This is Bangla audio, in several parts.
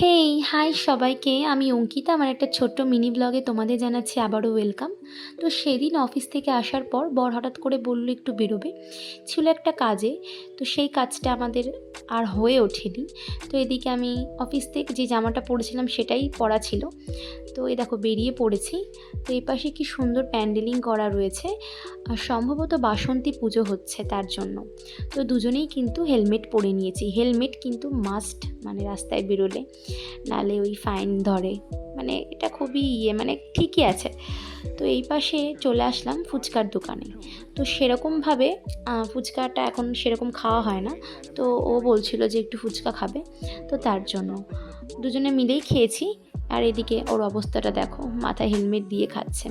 হেই হাই সবাইকে। আমি অঙ্কিতা। আমার একটা ছোট্ট মিনি ব্লগে তোমাদের জানাচ্ছি আবারও ওয়েলকাম তো সেদিন অফিস থেকে আসার পর বর হঠাৎ করে বলল একটু বেরোবে। ছিল একটা কাজে। তো সেই কাজটা আমাদের আর হয়ে ওঠেনি। তো এদিকে আমি অফিস থেকে যে জামাটা পরেছিলাম সেটাই পরা ছিল। তো এই দেখো বেরিয়ে পড়েছি। তো এই পাশে কি সুন্দর প্যান্ডেলিং করা রয়েছে। আর সম্ভবত বাসন্তী পুজো হচ্ছে তার জন্য। তো দুজনেই কিন্তু হেলমেট পরে নিয়েছি। হেলমেট কিন্তু মাস্ট মানে রাস্তায় বেরোলে। নালে ওই ফাইন ধরে। মানে এটা খুবই ইয়ে মানে ঠিকই আছে। তো এই পাশে চলে আসলাম ফুচকার দোকানে। তো সেরকমভাবে ফুচকাটা এখন সেরকম খাওয়া হয় না। তো ও বলছিল যে একটু ফুচকা খাবে। তো তার জন্য। দুজনে মিলেই খেয়েছি। আর এদিকে ওর অবস্থাটা দেখো, মাথায় হেলমেট দিয়ে খাচ্ছে।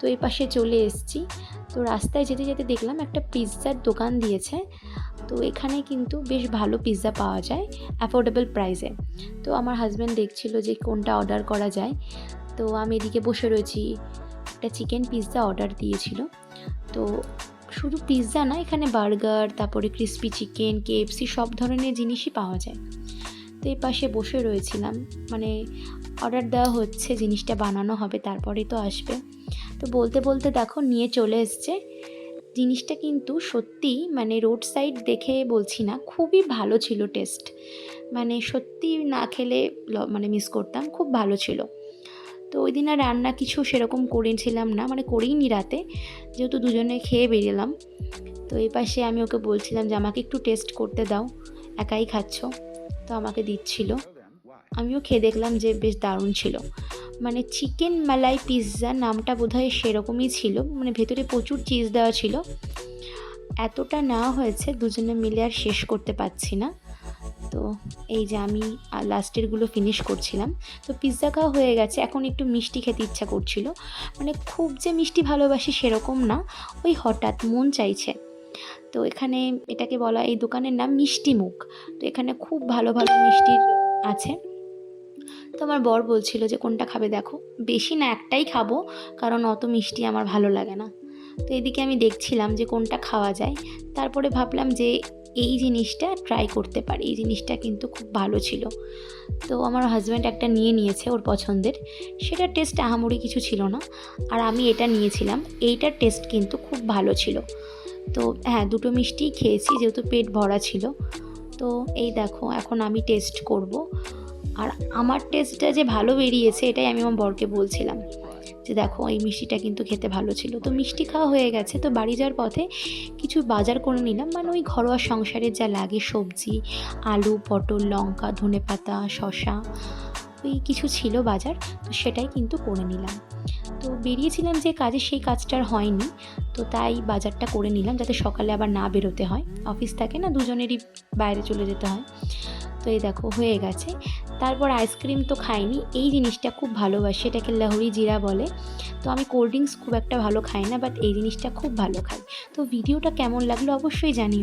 তো এই পাশে চলে এসেছি। তো রাস্তায় যেতে যেতে দেখলাম একটা পিৎজার দোকান দিয়েছে। তো এখানে কিন্তু বেশ ভালো পিৎজা পাওয়া যায় অ্যাফোর্ডেবল প্রাইসে তো আমার হাজব্যান্ড দেখছিল যে কোনটা অর্ডার করা যায়। তো আমি এদিকে বসে রয়েছি, একটা চিকেন পিৎজা অর্ডার দিয়েছিল। তো শুধু পিৎজা না, এখানে বার্গার তারপরে ক্রিস্পি চিকেন কেএফসি সব ধরনের জিনিসই পাওয়া যায়। তো এ পাশে বসে রয়েছিলাম মানে অর্ডার দেওয়া হচ্ছে, জিনিসটা বানানো হবে তারপরে তো আসবে। তো বলতে বলতে দেখো, নিয়ে চলে এসছে। জিনিসটা কিন্তু সত্যি মানে রোড সাইড দেখে বলছি না, খুবই ভালো ছিল টেস্ট। মানে সত্যি না খেলে মানে মিস করতাম, খুব ভালো ছিল। তো ওই দিন আর রান্না কিছু সেরকম করেছিলাম না মানে করিনি রাতে, যেহেতু দুজনে খেয়ে বেরিয়েলাম। তো এই পাশে আমি ওকে বলছিলাম যে, আমাকে একটু টেস্ট করতে দাও, একাই খাচ্ছ। তো আমাকে দিচ্ছিল। আমিও খেয়ে দেখলাম যে বেশ দারুণ ছিল। মানে চিকেন মালাই পিৎজা নামটা বোধহয় সেরকমই ছিল মানে ভেতরে প্রচুর চিজ দেওয়া ছিল। এতটা নেওয়া হয়েছে, দুজনে মিলে আর শেষ করতে পারছি না। তো এই যে আমি লাস্টেরগুলো ফিনিশ করছিলাম। তো পিৎজা খাওয়া হয়ে গেছে, এখন একটু মিষ্টি খেতে ইচ্ছা করছিল। মানে খুব যে মিষ্টি ভালোবাসি সেরকম না, ওই হঠাৎ মন চাইছে। তো এখানে এটাকে বলা, এই দোকানের নাম মিষ্টি মুখ। তো এখানে খুব ভালো ভালো মিষ্টির আছে। তো আমার বর বলছিল যে, কোনটা খাবে দেখো। বেশি না, একটাই খাব, কারণ অত মিষ্টি আমার ভালো লাগে না। তো এদিকে আমি দেখছিলাম যে, কোনটা খাওয়া যায়। তারপরে ভাবলাম যে, এই জিনিসটা ট্রাই করতে পারি। এই জিনিসটা কিন্তু খুব ভালো ছিল। তো আমার হাজব্যান্ড একটা নিয়ে নিয়েছে ওর পছন্দের। সেটার টেস্ট আহামরি কিছু ছিল না। আর আমি এটা নিয়েছিলাম। এইটার টেস্ট কিন্তু খুব ভালো ছিল। তো হ্যাঁ দুটো মিষ্টিই খেয়েছি, যেহেতু পেট ভরা ছিল। তো এই দেখো, এখন আমি টেস্ট করব। আর আমার টেস্টটা যে ভালো বেরিয়েছে, এটাই আমি আমার বরকে বলছিলাম যে দেখো, এই মিষ্টিটা কিন্তু খেতে ভালো ছিল। তো মিষ্টি খাওয়া হয়ে গেছে, তো বাড়ি যাওয়ার পথে কিছু বাজার করে নিলাম। মানে ওই ঘরোয়া সংসারের যা লাগে, সবজি, আলু, পটল, লঙ্কা ধনেপাতা শসা ওই কিছু ছিল বাজার, তো সেটাই কিন্তু করে নিলাম। তো বেরিয়েছিলাম যে কাজে, সেই কাজটার হয়নি, তো তাই বাজারটা করে নিলাম যাতে সকালে আবার না বেরোতে হয়। অফিস থাকে না, দুজনেরই বাইরে চলে যেতে হয়। তো এই দেখো, হয়ে গেছে। তারপর আইসক্রিম তো খাইনি। এই জিনিসটা খুব ভালোবাসি, এটাকে লাহুরি জিরা বলে। তো আমি কোল্ড ড্রিঙ্কস খুব একটা ভালো খাই না, বাট এই জিনিসটা খুব ভালো খাই। তো ভিডিওটা কেমন লাগল অবশ্যই জানিও।